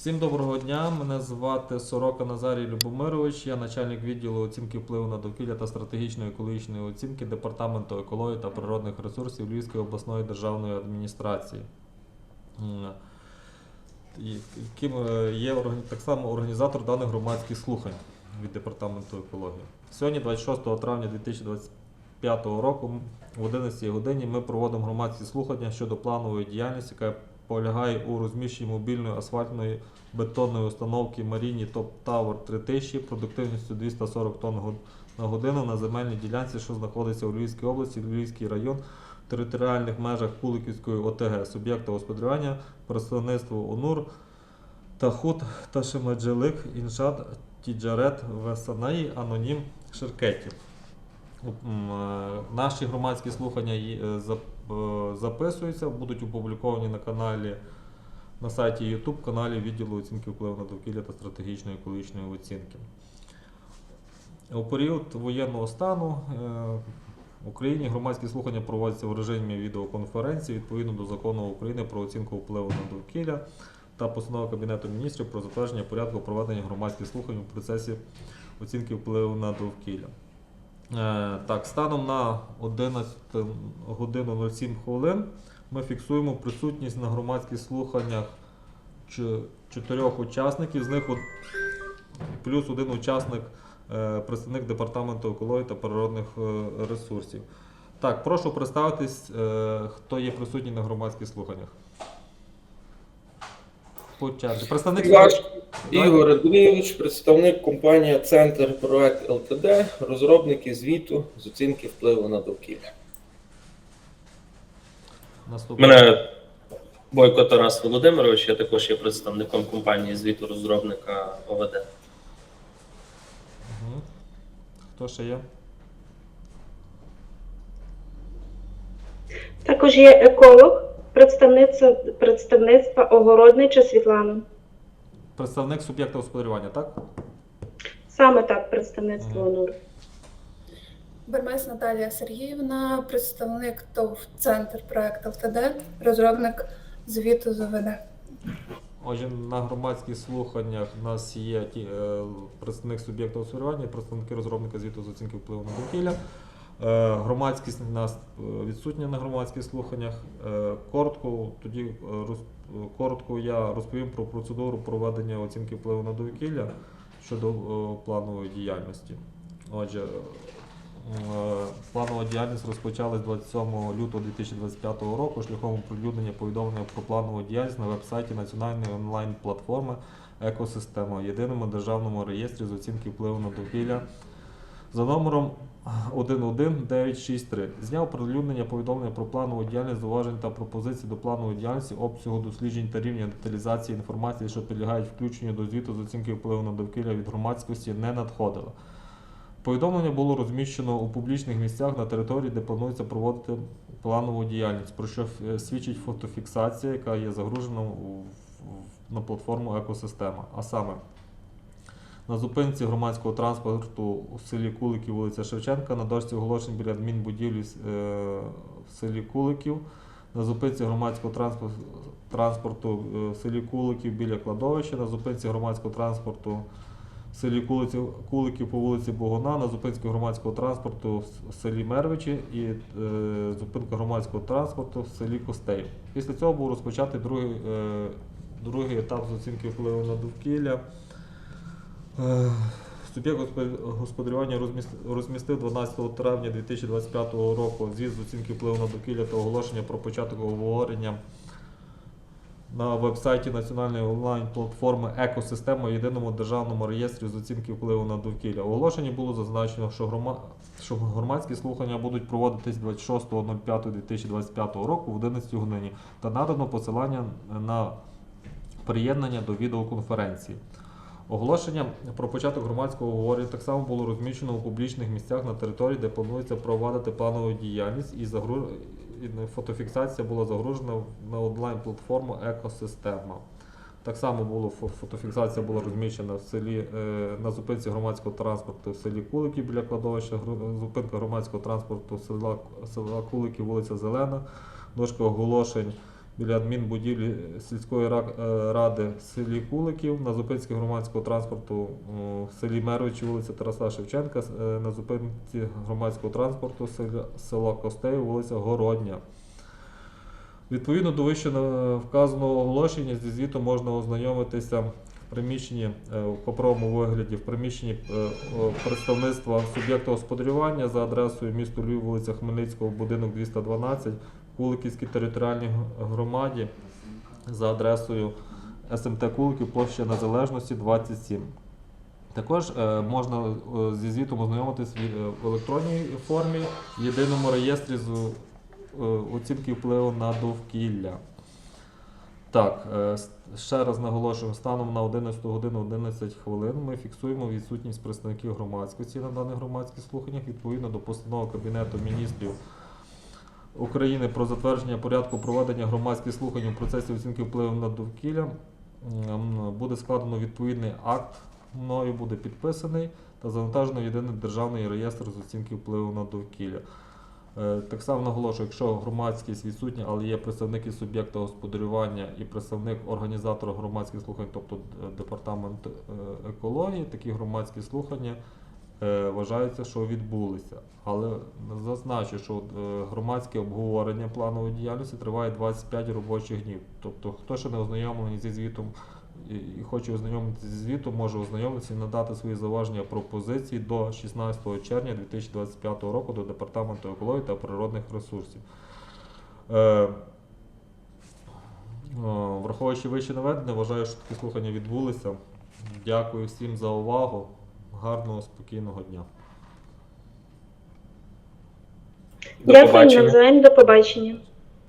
Всім доброго дня. Мене звати Сорока Назарій Любомирович. Я начальник відділу оцінки впливу на довкілля та стратегічної екологічної оцінки Департаменту екології та природних ресурсів Львівської обласної державної адміністрації. Яким е, є так само організатор даних громадських слухань від Департаменту екології. Сьогодні, 26 травня 2025 року, в 11 годині ми проводимо громадські слухання щодо планової діяльності, яка полягає у розміщенні мобільної асфальтної бетонної установки Маріні Топ Тавер 3000 продуктивністю 240 тонн на годину на земельній ділянці, що знаходиться у Львівській області, Львівський район, територіальних межах Куликівської ОТГ, суб'єкта господарювання, представництво ОНУР, Тахут Ташимаджелик, Іншад, Тіджарет, Весанаї, Анонім Шеркетів. Е, Наші громадські слухання е, е, записуються, будуть опубліковані на каналі на сайті YouTube, каналі відділу оцінки впливу на довкілля та стратегічної екологічної оцінки. У період воєнного стану в Україні громадські слухання проводяться в режимі відеоконференції відповідно до закону України про оцінку впливу на довкілля та постанови Кабінету міністрів про затвердження порядку проведення громадських слухань у процесі оцінки впливу на довкілля. Е, Так, станом на 11 годину 07 хвилин ми фіксуємо присутність на громадських слуханнях чотирьох учасників, з них плюс один учасник, е, представник департаменту екології та природних е, ресурсів. Так, прошу представитись, хто є присутній на громадських слуханнях. По. Представник Іваш Ігор Андрійович, представник компанії Центр Проект ЛТД, розробники звіту з оцінки впливу на довкілля. наступний. Мене Бойко Тарас Володимирович, я також є представником компанії звіту розробника ОВД. Мгм. Хто ще є? Також є еколог, представниця представництва Огороднича Світлана. Представник суб'єкта господарювання, так? Саме так представництво Мгм. ОНУР. Бермес Наталія Сергіївна, представник ТОВ Центр проект ЛТД, розробник звіту з ОВД. Отже, на громадських слуханнях у нас є ті, е, представник суб'єкта господарювання, представники розробника звіту з оцінки впливу на довкілля. Е, громадськість нас е, відсутня на громадських слуханнях. Е, коротко, тоді коротко я розповім про процедуру проведення оцінки впливу на довкілля щодо планової діяльності. Отже, планова діяльність розпочалась 27 лютого 2025 року шляхом оприлюднення повідомлення про планову діяльність на веб-сайті національної онлайн-платформи Екосистема єдиному державному реєстрі з оцінки впливу на довкілля за номером 11963. Зняв оприлюднення повідомлення про планову діяльність, зауважень та пропозицій до планової діяльності, обсягу досліджень та рівня деталізації інформації, що підлягають включенню до звіту з оцінки впливу на довкілля від громадськості, не надходило. Повідомлення було розміщено у публічних місцях на території, де планується проводити планову діяльність, про що е, свідчить фотофіксація, яка є загружена на платформу екосистема. А саме на зупинці громадського транспорту у селі Куликів, вулиця Шевченка, на дошці оголошень біля адмінбудівлі е, в селі Куликів, на зупинці громадського транспорту, е, в селі Куликів біля кладовища, на зупинці громадського транспорту в селі Куликів, по вулиці Богуна, на зупинці громадського транспорту в селі Мервичі і е, зупинка громадського транспорту в селі Костей. Після цього був розпочатий другий, другий етап з оцінки впливу на довкілля. Е, Суб'єкт господарювання розмістив 12 травня 2025 року звіт з оцінки впливу на довкілля та оголошення про початок обговорення на веб-сайті національної онлайн-платформи Екосистема в єдиному державному реєстрі з оцінки впливу на довкілля. У оголошенні було зазначено, що громадські слухання будуть проводитись 26.05.2025 року в 11 годині та надано посилання на приєднання до відеоконференції. Оголошення про початок громадського обговорення так само було розміщено у публічних місцях на території, де планується провадити планову діяльність, і, загру... фотофіксація була загружена на онлайн-платформу Екосистема. Так само було фо- фотофіксація була розміщена в селі е, на зупинці громадського транспорту в селі Кулики біля кладовища, зупинка громадського транспорту села, села Кулики, вулиця Зелена, дошка оголошень біля адмінбудівлі сільської е, ради в селі Куликів, на зупинці громадського транспорту в селі Меровичі, вулиця Тараса Шевченка, е, на зупинці громадського транспорту села Костею, вулиця Городня. Відповідно до вище вказаного оголошення зі звітом можна ознайомитися в приміщенні е, в паперовому вигляді, в приміщенні е, представництва суб'єкта господарювання за адресою місто Львів, вулиця Хмельницького, будинок 212, Куликівській територіальній громаді за адресою СМТ Куликів, площа Незалежності 27. Також е, можна е, зі звітом ознайомитись в, е, електронній формі в єдиному реєстрі з оцінки впливу на довкілля. Так, ще раз наголошую, станом на 11 годину 11 хвилин ми фіксуємо відсутність представників громадськості на даних громадських слуханнях відповідно до постанови Кабінету міністрів України про затвердження порядку проведення громадських слухань у процесі оцінки впливу на довкілля. Буде складено відповідний акт, мною буде підписаний та завантажено єдиний державний реєстр з оцінки впливу на довкілля. Е, Так само наголошую, якщо громадськість відсутня, але є представники суб'єкта господарювання і представник організатора громадських слухань, тобто е, департамент е, екології, такі громадські слухання вважається, що відбулися. Але зазначу, що е, громадське обговорення планової діяльності триває 25 робочих днів. Тобто, хто ще не ознайомлений зі звітом і хоче ознайомитися зі звітом, може ознайомитися і надати свої зауваження пропозиції до 16 червня 2025 року до Департаменту екології та природних ресурсів. Е, Враховуючи вище наведене, вважаю, що такі слухання відбулися. Дякую всім за увагу. Гарного, спокійного дня. До Дякую побачення. навзаєм, до побачення.